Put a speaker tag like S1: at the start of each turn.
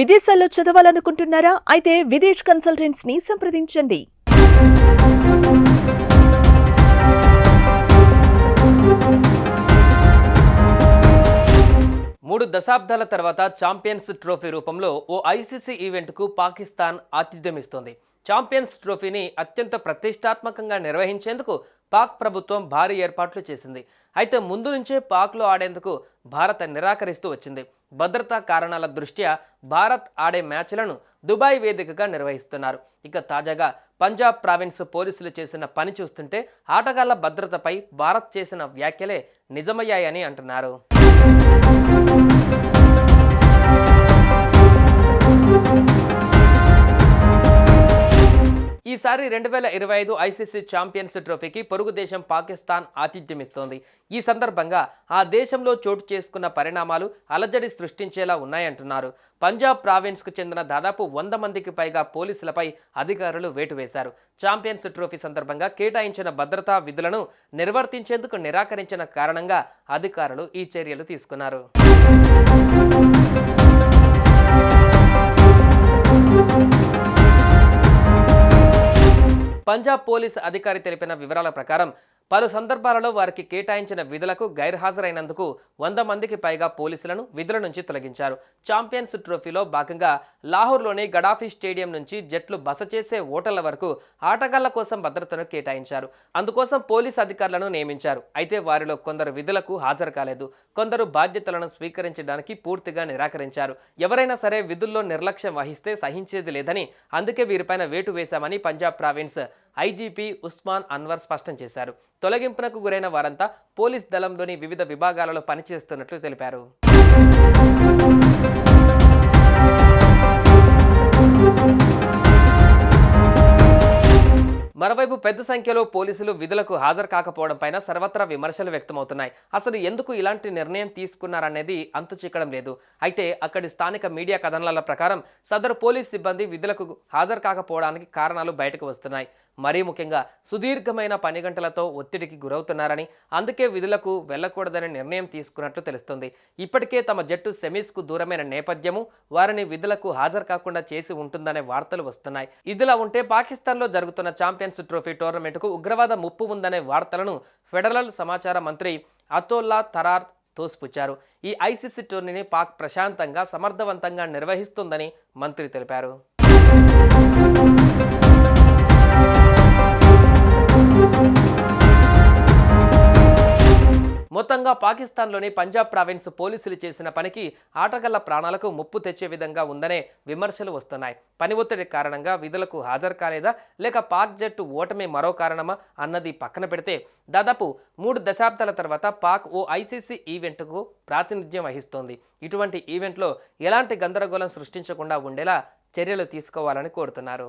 S1: విదేశాల్లో చదవాలనుకుంటున్నారా? అయితే విదేశ్ కన్సల్టెంట్స్ని సంప్రదించండి.
S2: మూడు దశాబ్దాల తర్వాత ఛాంపియన్స్ ట్రోఫీ రూపంలో ఓ ఐసీసీ ఈవెంట్కు పాకిస్తాన్ ఆతిథ్యమిస్తోంది. ఛాంపియన్స్ ట్రోఫీని అత్యంత ప్రతిష్టాత్మకంగా నిర్వహించేందుకు పాక్ ప్రభుత్వం భారీ ఏర్పాట్లు చేసింది. అయితే ముందు నుంచే పాక్లో ఆడేందుకు భారత్ నిరాకరిస్తూ వచ్చింది. భద్రతా కారణాల దృష్ట్యా భారత్ ఆడే మ్యాచ్లను దుబాయ్ వేదికగా నిర్వహిస్తున్నారు. ఇక తాజాగా పంజాబ్ ప్రావిన్స్ పోలీసులు చేసిన పని చూస్తుంటే ఆటగాళ్ళ భద్రతపై భారత్ చేసిన వ్యాఖ్యలే నిజమయ్యాయని అంటున్నారు. ఈసారి రెండు వేల ఇరవై ఐదు ఐసీసీ ఛాంపియన్స్ ట్రోఫీకి పొరుగు దేశం పాకిస్తాన్ ఆతిథ్యమిస్తోంది. ఈ సందర్భంగా ఆ దేశంలో చోటు చేసుకున్న పరిణామాలు అలజడి సృష్టించేలా ఉన్నాయంటున్నారు. పంజాబ్ ప్రావిన్స్కు చెందిన దాదాపు వంద మందికి పైగా పోలీసులపై అధికారులు వేటు వేశారు. ఛాంపియన్స్ ట్రోఫీ సందర్భంగా కేటాయించిన భద్రతా విధులను నిర్వర్తించేందుకు నిరాకరించిన కారణంగా అధికారులు ఈ చర్యలు తీసుకున్నారు. పంజాబ్ పోలీస్ అధికారి తెలిపిన వివరాల ప్రకారం పలు సందర్భాలలో వారికి కేటాయించిన విధులకు గైర్హాజరైనందుకు వంద మందికి పైగా పోలీసులను విధుల నుంచి తొలగించారు. ఛాంపియన్స్ ట్రోఫీలో భాగంగా లాహోర్లోని గడాఫీ స్టేడియం నుంచి జట్లు బస చేసే ఓటర్ల వరకు ఆటగాళ్ళ కోసం భద్రతను కేటాయించారు. అందుకోసం పోలీస్ అధికారులను నియమించారు. అయితే వారిలో కొందరు విధులకు హాజరు కాలేదు. కొందరు బాధ్యతలను స్వీకరించడానికి పూర్తిగా నిరాకరించారు. ఎవరైనా సరే విధుల్లో నిర్లక్ష్యం వహిస్తే సహించేది లేదని అందుకే వీరిపైన వేటు వేశామని పంజాబ్ ప్రావిన్స్ ఐజీపీ ఉస్మాన్ అన్వర్ స్పష్టం చేశారు. తొలగింపునకు గురైన వారంతా పోలీస్ దళంలోని వివిధ విభాగాలలో పనిచేస్తున్నట్లు తెలిపారు. మరోవైపు పెద్ద సంఖ్యలో పోలీసులు విధులకు హాజరు కాకపోవడం పైన సర్వత్రా విమర్శలు వ్యక్తమవుతున్నాయి. అసలు ఎందుకు ఇలాంటి నిర్ణయం తీసుకున్నారనేది అంతు చిక్కడం లేదు. అయితే అక్కడి స్థానిక మీడియా కథనాల ప్రకారం సదరు పోలీస్ సిబ్బంది విధులకు హాజరు కాకపోవడానికి కారణాలు బయటకు వస్తున్నాయి. మరీ ముఖ్యంగా సుదీర్ఘమైన పని గంటలతో ఒత్తిడికి గురవుతున్నారని అందుకే విధులకు వెళ్ళకూడదనే నిర్ణయం తీసుకున్నట్లు తెలుస్తుంది. ఇప్పటికే తమ జట్టు సెమీస్కు దూరమైన నేపథ్యము వారిని విధులకు హాజరు కాకుండా చేసి ఉంటుందనే వార్తలు వస్తున్నాయి. ఇదిలా ఉంటే పాకిస్తాన్లో జరుగుతున్న ఛాంపియన్స్ ట్రోఫీ టోర్నమెంట్కు ఉగ్రవాద ముప్పు ఉందనే వార్తలను ఫెడరల్ సమాచార మంత్రి అతోల్లా తరార్ తోసిపుచ్చారు. ఈ ఐసీసీ టోర్నీని పాక్ ప్రశాంతంగా సమర్థవంతంగా నిర్వహిస్తుందని మంత్రి తెలిపారు. మొత్తంగా పాకిస్తాన్లోని పంజాబ్ ప్రావిన్స్ పోలీసులు చేసిన పనికి ఆటగాళ్ళ ప్రాణాలకు ముప్పు తెచ్చే విధంగా ఉందనే విమర్శలు వస్తున్నాయి. పని ఒత్తిడి కారణంగా విధులకు హాజరు కాలేదా? లేక పాక్ జట్టు ఓటమి మరో కారణమా? అన్నది పక్కన పెడితే దాదాపు మూడు దశాబ్దాల తర్వాత పాక్ ఓ ఐసీసీ ఈవెంట్కు ప్రాతినిధ్యం వహిస్తోంది. ఇటువంటి ఈవెంట్లో ఎలాంటి గందరగోళం సృష్టించకుండా ఉండేలా చర్యలు తీసుకోవాలని కోరుతున్నారు.